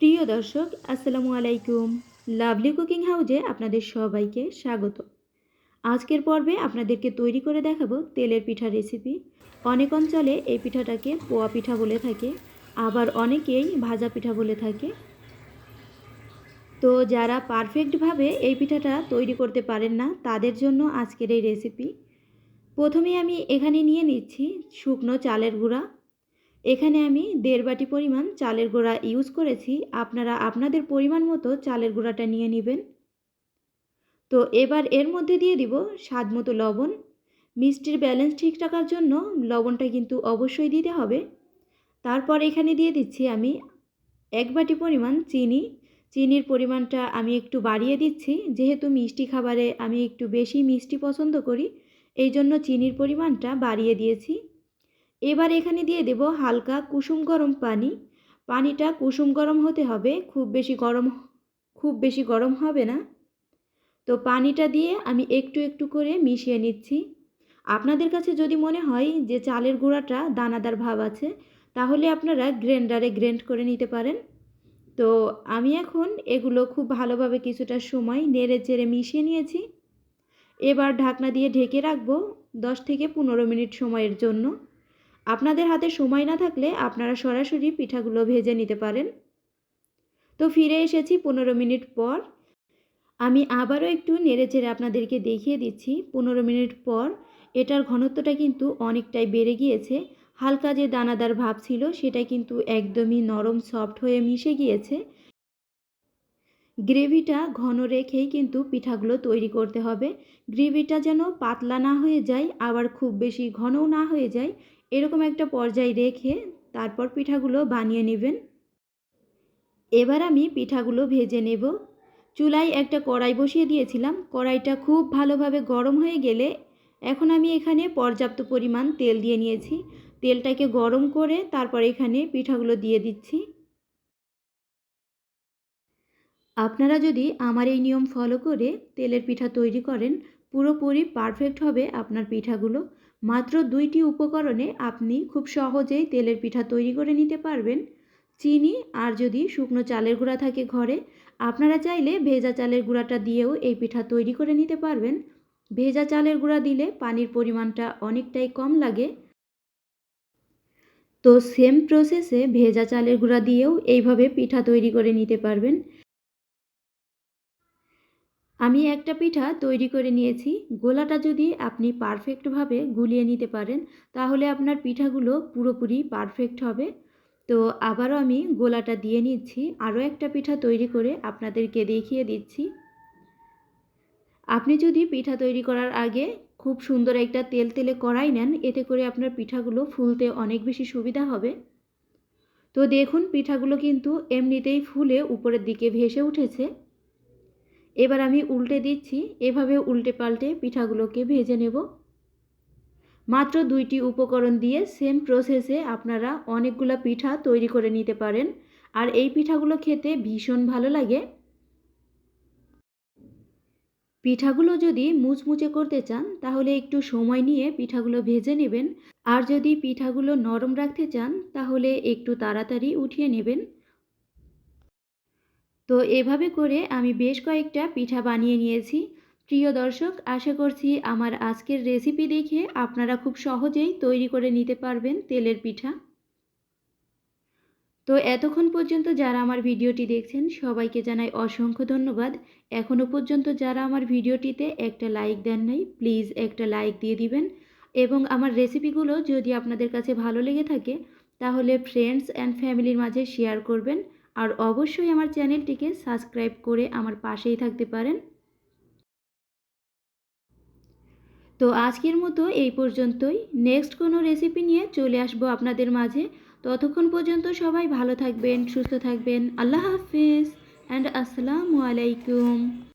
প্রিয় দর্শক, আসসালামু আলাইকুম। লাভলি কুকিং হাউজে আপনাদের সবাইকে স্বাগত। আজকের পর্বে আপনাদেরকে তৈরি করে দেখাবো তেলের পিঠা রেসিপি। অনেক অঞ্চলে এই পিঠাটাকে পোয়া পিঠা বলে থাকে, আবার অনেকেই ভাজা পিঠা বলে থাকে। তো যারা পারফেক্টভাবে এই পিঠাটা তৈরি করতে পারেন না, তাদের জন্য আজকের এই রেসিপি। প্রথমে আমি এখানে নিয়ে নিচ্ছি শুকনো চালের গুঁড়া। এখানে আমি দেড় বাটি পরিমাণ চালের গুঁড়া ইউজ করেছি। আপনারা আপনাদের পরিমাণ মতো চালের গুঁড়াটা নিয়ে নেবেন। তো এবার এর মধ্যে দিয়ে দিব স্বাদ মতো লবণ। মিষ্টির ব্যালেন্স ঠিক রাখার জন্য লবণটা কিন্তু অবশ্যই দিতে হবে। তারপর এখানে দিয়ে দিচ্ছি আমি এক বাটি পরিমাণ চিনি। চিনির পরিমাণটা আমি একটু বাড়িয়ে দিচ্ছি। যেহেতু মিষ্টি খাবারে আমি একটু বেশি মিষ্টি পছন্দ করি এই জন্য চিনির পরিমাণটা বাড়িয়ে দিয়েছি। এবার এখানে দিয়ে দেব হালকা কুসুম গরম পানি। পানিটা কুসুম গরম হতে হবে, খুব বেশি গরম, খুব বেশি গরম হবে না। তো পানিটা দিয়ে আমি একটু একটু করে মিশিয়ে নিচ্ছি। আপনাদের কাছে যদি মনে হয় যে চালের গুঁড়াটা দানাদার ভাব আছে, তাহলে আপনারা গ্রেন্ডারে গ্রেন্ড করে নিতে পারেন। তো আমি এখন এগুলো খুব ভালোভাবে কিছুটা সময় নেড়ে চেড়ে মিশিয়ে নিয়েছি। এবার ঢাকনা দিয়ে ঢেকে রাখব দশ থেকে পনেরো মিনিট সময়ের জন্য। আপনাদের হাতে সময় না থাকলে আপনারা সরাসরি পিঠাগুলো ভেজে নিতে পারেন। তো ফিরে এসেছি পনেরো মিনিট পর। আমি আবারও একটু নেড়ে চেড়ে আপনাদেরকে দেখিয়ে দিচ্ছি, পনেরো মিনিট পর এটার ঘনত্বটা কিন্তু অনেকটাই বেড়ে গিয়েছে। হালকা যে দানাদার ভাব ছিল, সেটা কিন্তু একদমই নরম, সফট হয়ে মিশে গিয়েছে। গ্রেভিটা ঘন রেখেই কিন্তু পিঠাগুলো তৈরি করতে হবে। গ্রেভিটা যেন পাতলা না হয়ে যায়, আবার খুব বেশি ঘনও না হয়ে যায় এরকম একটা পর্যায়ে রেখে তারপর পিঠাগুলো বানিয়ে নেবেন। এবার আমি পিঠাগুলো ভেজে নেব। চুলায় একটা কড়াই বসিয়ে দিয়েছিলাম। কড়াইটা খুব ভালোভাবে গরম হয়ে গেলে এখন আমি এখানে পর্যাপ্ত পরিমাণ তেল দিয়ে নিয়েছি। তেলটাকে গরম করে তারপর এখানে পিঠাগুলো দিয়ে দিচ্ছি। আপনারা যদি আমার এই নিয়ম ফলো করে তেলের পিঠা তৈরি করেন, পুরোপুরি পারফেক্ট হবে আপনার পিঠাগুলো। মাত্র দুইটি উপকরণে আপনি খুব সহজেই তেলের পিঠা তৈরি করে নিতে পারবেন। চিনি আর যদি শুকনো চালের গুঁড়া থাকে ঘরে, আপনারা চাইলে ভেজা চালের গুঁড়াটা দিয়েও এই পিঠা তৈরি করে নিতে পারবেন। ভেজা চালের গুঁড়া দিলে পানির পরিমাণটা অনেকটাই কম লাগে। তো সেম প্রসেসে ভেজা চালের গুঁড়া দিয়েও এইভাবে পিঠা তৈরি করে নিতে পারবেন। আমি একটা পিঠা তৈরি করে নিয়েছি। গোলাটা যদি আপনি পারফেক্টভাবে গুলিয়ে নিতে পারেন, তাহলে আপনার পিঠাগুলো পুরোপুরি পারফেক্ট হবে। তো আবারও আমি গোলাটা দিয়ে নিচ্ছি। আরও একটা পিঠা তৈরি করে আপনাদেরকে দেখিয়ে দিচ্ছি। আপনি যদি পিঠা তৈরি করার আগে খুব সুন্দর একটা তেল তেলে কড়াই নেন, এতে করে আপনার পিঠাগুলো ফুলতে অনেক বেশি সুবিধা হবে। তো দেখুন, পিঠাগুলো কিন্তু এমনিতেই ফুলে উপরের দিকে ভেসে উঠেছে। এবার আমি উল্টে দিচ্ছি। এভাবে উল্টে পাল্টে পিঠাগুলোকে ভেজে নেব। মাত্র দুইটি উপকরণ দিয়ে সেম প্রসেসে আপনারা অনেকগুলো পিঠা তৈরি করে নিতে পারেন। আর এই পিঠাগুলো খেতে ভীষণ ভালো লাগে। পিঠাগুলো যদি মুচমুচে করতে চান, তাহলে একটু সময় নিয়ে পিঠাগুলো ভেজে নেবেন। আর যদি পিঠাগুলো নরম রাখতে চান, তাহলে একটু তাড়াতাড়ি উঠিয়ে নেবেন। তো এভাবে করে আমি বেশ কয়েকটা পিঠা বানিয়ে নিয়েছি। প্রিয় দর্শক, আশা করছি আমার আজকের রেসিপি দেখে আপনারা খুব সহজেই তৈরি করে নিতে পারবেন তেলের পিঠা। তো এতক্ষণ পর্যন্ত যারা আমার ভিডিওটি দেখছেন, সবাইকে জানাই অসংখ্য ধন্যবাদ। এখনও পর্যন্ত যারা আমার ভিডিওটিতে একটা লাইক দেন নাই প্লিজ একটা লাইক দিয়ে দিবেন। এবং আমার রেসিপিগুলো যদি আপনাদের কাছে ভালো লেগে থাকে, তাহলে ফ্রেন্ডস অ্যান্ড ফ্যামিলির মাঝে শেয়ার করবেন। আর অবশ্যই আমার চ্যানেলটিকে সাবস্ক্রাইব করে আমার পাশেই থাকতে পারেন। তো আজকের মতো এই পর্যন্তই। নেক্সট কোনো রেসিপি নিয়ে চলে আসব আপনাদের মাঝে। ততক্ষণ পর্যন্ত সবাই ভালো থাকবেন, সুস্থ থাকবেন। আল্লাহ হাফিজ। অ্যান্ড আসসালামু আলাইকুম।